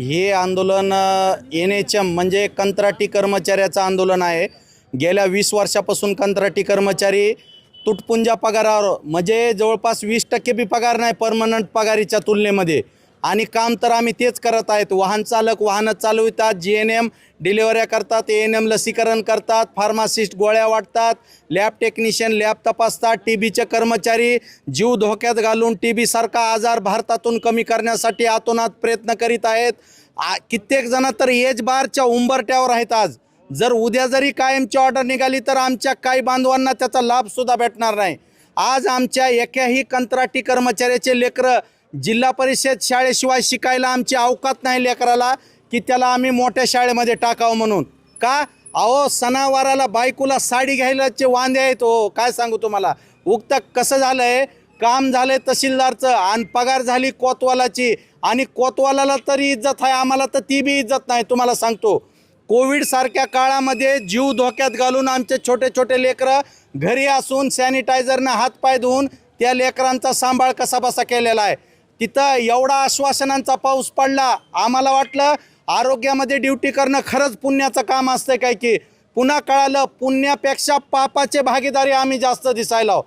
हे आंदोलन N H M म्हणजे कंत्राटी कर्मचाऱ्याचं आंदोलन आहे. गेल्या वीस वर्षापासून कंत्राटी कर्मचारी तुटपुंजा पगारावर म्हणजे जवळपास वीस टक्के बी पगार नाही परमनंट पगारीच्या तुलनेमध्ये. आणि काम तर आम्ही तेच करत आहेत. वाहन चालक वाहनं चालवितात जी एन एम डिलिव्हऱ्या करतात ए एन एम लसीकरण करतात फार्मासिस्ट गोळ्या वाटतात लॅब टेक्निशियन लॅब तपासतात टी बीचे कर्मचारी जीव धोक्यात घालून टी बीसारखा आजार भारतातून कमी करण्यासाठी आतोनात प्रयत्न करीत आहेत. आ- कित्येक जण तर एज बारच्या उंबरट्यावर आहेत आज. जर उद्या जरी कायमची ऑर्डर निघाली तर आमच्या काही बांधवांना त्याचा लाभसुद्धा भेटणार नाही. आज आमच्या एकाही कंत्राटी कर्मचाऱ्याचे लेकरं जिल्हा परिषद शाळेशिवाय शिकायला आमची अवकात नाही लेकराला की त्याला आम्ही मोठ्या शाळेमध्ये टाकावं म्हणून. का? अहो सणावाराला बायकोला साडी घ्यायलाचे वांदे आहेत हो. काय सांगू तुम्हाला? उगतं कसं झालं आहे काम झालं आहे तहसीलदारचं आणि पगार झाली कोतवालाची. आणि कोतवालाला तरी इज्जत आहे आम्हाला तर ती बी इज्जत नाही तुम्हाला सांगतो. कोविडसारख्या काळामध्ये जीव धोक्यात घालून आमचे छोटे छोटे लेकरं घरी असून सॅनिटायझरनं हातपाय धुवून त्या लेकरांचा सांभाळ कसा बसा केलेला आहे. तिथं एवढा आश्वासनांचा पाऊस पडला आम्हाला वाटलं आरोग्यामध्ये ड्युटी करणं खरंच पुण्याचं काम असतं काय की पुन्हा कळालं पुण्यापेक्षा पापाचे भागीदारी आम्ही जास्त दिसायला आहो.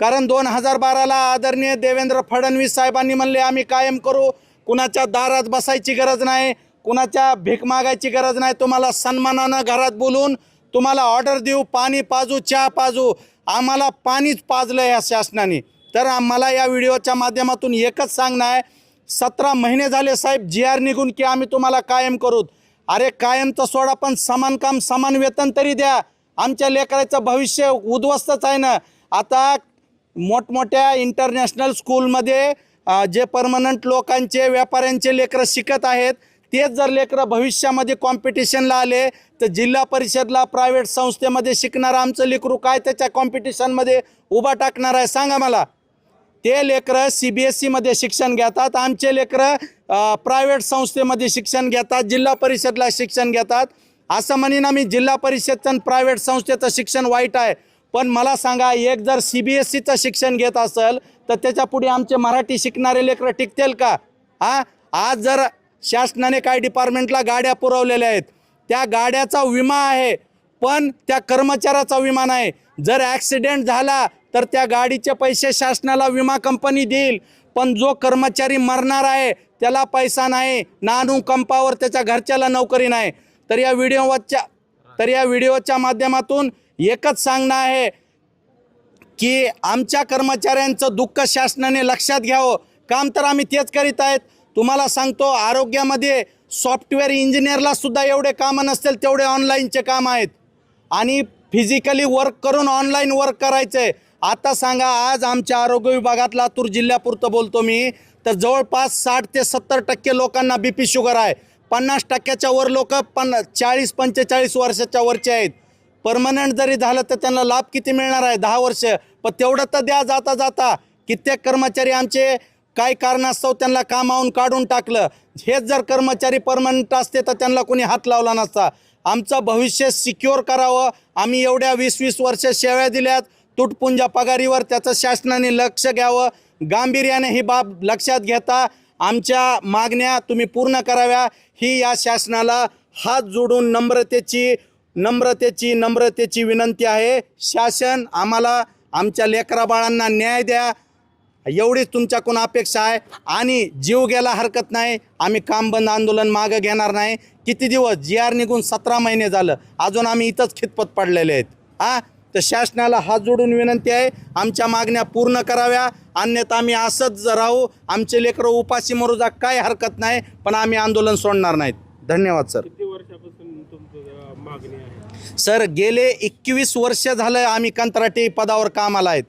कारण दोन हजार बाराला आदरणीय देवेंद्र फडणवीस साहेबांनी म्हणले आम्ही कायम करू कुणाच्या दारात बसायची गरज नाही कुणाच्या भीक मागायची गरज नाही तुम्हाला सन्मानानं घरात बोलून तुम्हाला ऑर्डर देऊ पाणी पाजू चहा पाजू आम्हाला पाणीच पाजलं या शासनाने तर आम्हाला या व्हिडिओच्या माध्यमातून एकच सांगणं आहे. सतरा महिने झाले साहेब जी आर निघून की आम्ही तुम्हाला कायम करू. अरे कायमचं सोडा पण समान काम समान वेतन तरी द्या. आमच्या लेकराचं भविष्य उद्ध्वस्तच आहे ना. आता मोठमोठ्या इंटरनॅशनल स्कूलमध्ये जे परमनंट लोकांचे व्यापाऱ्यांचे लेकरं शिकत आहेत तेच जर लेकरं भविष्यामध्ये कॉम्पिटिशनला आले तर जिल्हा परिषदला प्रायव्हेट संस्थेमध्ये शिकणारं आमचं लेकरू काय त्याच्या कॉम्पिटिशनमध्ये उभा टाकणार आहे? सांगा मला. ते लेकरं सी बी एस सीमध्ये शिक्षण घेतात. आमचे लेकरं प्रायव्हेट संस्थेमध्ये शिक्षण घेतात जिल्हा परिषदला शिक्षण घेतात. असं म्हणीन आम्ही जिल्हा परिषदचं आणि प्रायव्हेट संस्थेचं शिक्षण वाईट आहे. पण मला सांगा एक जर सी बी एस सीचं शिक्षण घेत असेल तर त्याच्या पुढे आमचे मराठी शिकणारे लेकरं टिकतील का? हा आज जर शासनाने काय डिपार्टमेंटला गाड्या पुरवलेल्या आहेत त्या गाड्याचा विमा आहे पण त्या कर्मचाऱ्याचा विमा नाही. जर ॲक्सिडेंट झाला तर त्या गाडीचे पैसे शासनाला विमा कंपनी देईल. पण जो कर्मचारी मरणार आहे त्याला पैसा नाही. नानू कंपावर त्याच्या घरच्याला नोकरी नाही. तर या व्हिडिओच्या तर या व्हिडिओच्या माध्यमातून एकच सांगणं आहे की आमच्या कर्मचाऱ्यांचं दुःख शासनाने लक्षात घ्यावं. काम तर आम्ही तेच करीत आहेत. तुम्हाला सांगतो आरोग्यामध्ये सॉफ्टवेअर इंजिनियरला सुद्धा एवढे कामं नसतील तेवढे ऑनलाईनचे काम आहेत. आणि फिजिकली वर्क करून ऑनलाईन वर्क करायचं आहे आता सांगा आज आमच्या आरोग्य विभागात लातूर जिल्ह्यापुरतं बोलतो मी. तर जवळपास साठ ते सत्तर टक्के लोकांना बी पी शुगर आहे. पन्नास टक्क्याच्या वर लोक पन चाळीस पंचेचाळीस वर्षाच्या वरचे आहेत. परमनंट जरी झालं तर त्यांना लाभ किती मिळणार आहे? दहा वर्ष. पण तेवढं तर द्या जाता जाता. कित्येक कर्मचारी आमचे काही कारणास्तव त्यांना कामावून काढून टाकलं. हेच जर कर्मचारी परमनंट असते तर त्यांना कोणी हात लावला नसता. आमचं भविष्य सिक्युअर करावं. आम्ही एवढ्या वीस वीस वर्ष सेवा दिल्यात. तुटपुंजा पगारीवर त्याचं शासनाने लक्ष घ्यावं. गांभीर्याने ही बाब लक्षात घेता आमच्या मागण्या तुम्ही पूर्ण कराव्या. ही या शासनाला हात जोडून नम्रतेची नम्रतेची नम्रतेची विनंती आहे. शासन आम्हाला आमच्या लेकराबाळांना न्याय द्या. एवढीच तुमच्याकडून अपेक्षा आहे. आणि जीव गेला हरकत नाही. आम्ही काम बंद आंदोलन मागं घेणार नाही. किती दिवस? जी आर निघून सतरा महिने झालं. अजून आम्ही इथंच खितपत पडलेले आहेत. हा तर शासनाला हात जोडून विनंती आहे. आमच्या मागण्या पूर्ण कराव्या. अन्यथा आम्ही असंच राहू. आमचे लेकरं उपाशी मरू जा. काय हरकत नाही. पण आम्ही आंदोलन सोडणार नाहीत. धन्यवाद सर. आहे? सर गेले एकवीस वर्ष झालं आम्ही कंत्राटी पदावर कामाला आहेत.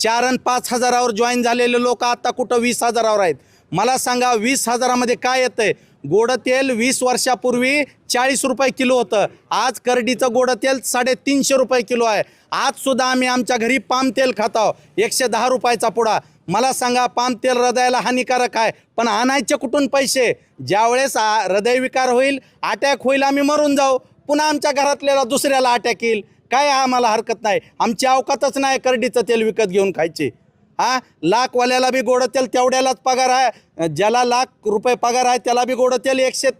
चार आणि पाच हजारावर जॉईन झालेले लोक आता कुठं वीस हजारावर आहेत? मला सांगा वीस हजारामध्ये काय येतंय? गोडं तेल वीस वर्षापूर्वी चाळीस रुपये किलो होतं. आज करडीचं गोडं तेल साडेतीनशे रुपये किलो आहे. आज सुद्धा आम्ही आमच्या घरी पाम तेल खातो एकशे दहा रुपयाचा पुडा. मला सांगा पाम तेल हृदयाला हानिकारक आहे पण आणायचे कुठून पैसे? ज्यावेळेस हृदयविकार होईल अटॅक होईल आम्ही मरून जाऊ. पुन्हा आमच्या घरातल्याला दुसऱ्याला अटॅक येईल. काय आम्हाला हरकत नाही. आमची अवकातच नाही करडीचं तेल विकत घेऊन खायचे. हा? लाखवाल्याला बी गोडं तेल तेवढ्यालाच पगार आहे. ज्याला लाख रुपये पगार आहे त्याला बी गोडं तेल एकशे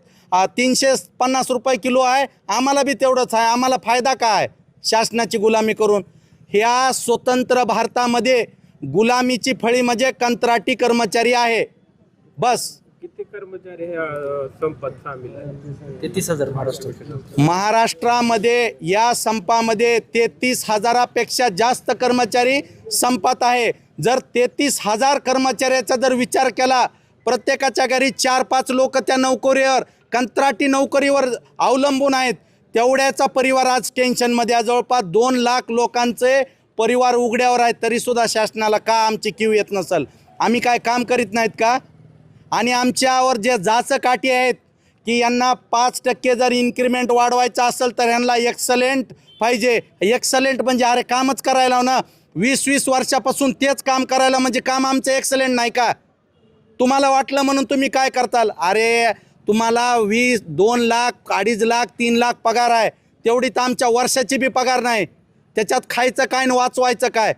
तीनशे पन्नास रुपये किलो आहे. आम्हाला बी तेवढंच आहे. आम्हाला फायदा काय? शासनाची गुलामी करून. ह्या स्वतंत्र भारतामध्ये गुलामीची फळी म्हणजे कंत्राटी कर्मचारी आहे. बस. किती कर्मचारी हे संपात सामील तेहतीस हजार महाराष्ट्र महाराष्ट्रामध्ये या संपामध्ये तेहतीस हजारापेक्षा जास्त कर्मचारी संपात आहे. जर तेहतीस हजार कर्मचाऱ्याचा जर विचार केला प्रत्येकाच्या घरी चार पाच लोक त्या नोकरीवर कंत्राटी नोकरीवर अवलंबून आहेत तेवढ्याचा परिवार आज टेन्शनमध्ये जवळपास दोन लाख लोकांचे परिवार उघड्यावर आहेत तरीसुद्धा शासनाला का आमची क्यू येत नसेल? आम्ही काय काम करीत नाहीत का? आणि आमच्यावर जे जाचं काठी आहेत की यांना पाच टक्के जर इन्क्रिमेंट वाढवायचं असेल तर यांना एक्सलेंट पाहिजे. एक्सलेंट म्हणजे अरे कामच करायला ना वीस वीस वर्षापासून तेच काम करायला म्हणजे काम आमचं एक्सलेंट नाही का? तुम्हाला वाटलं म्हणून तुम्ही काय करताल? अरे तुम्हाला वीस दोन लाख अडीच लाख तीन लाख पगार आहे. तेवढी तर आमच्या वर्षाची बी पगार नाही. त्याच्यात खायचं काय आणि वाचवायचं काय?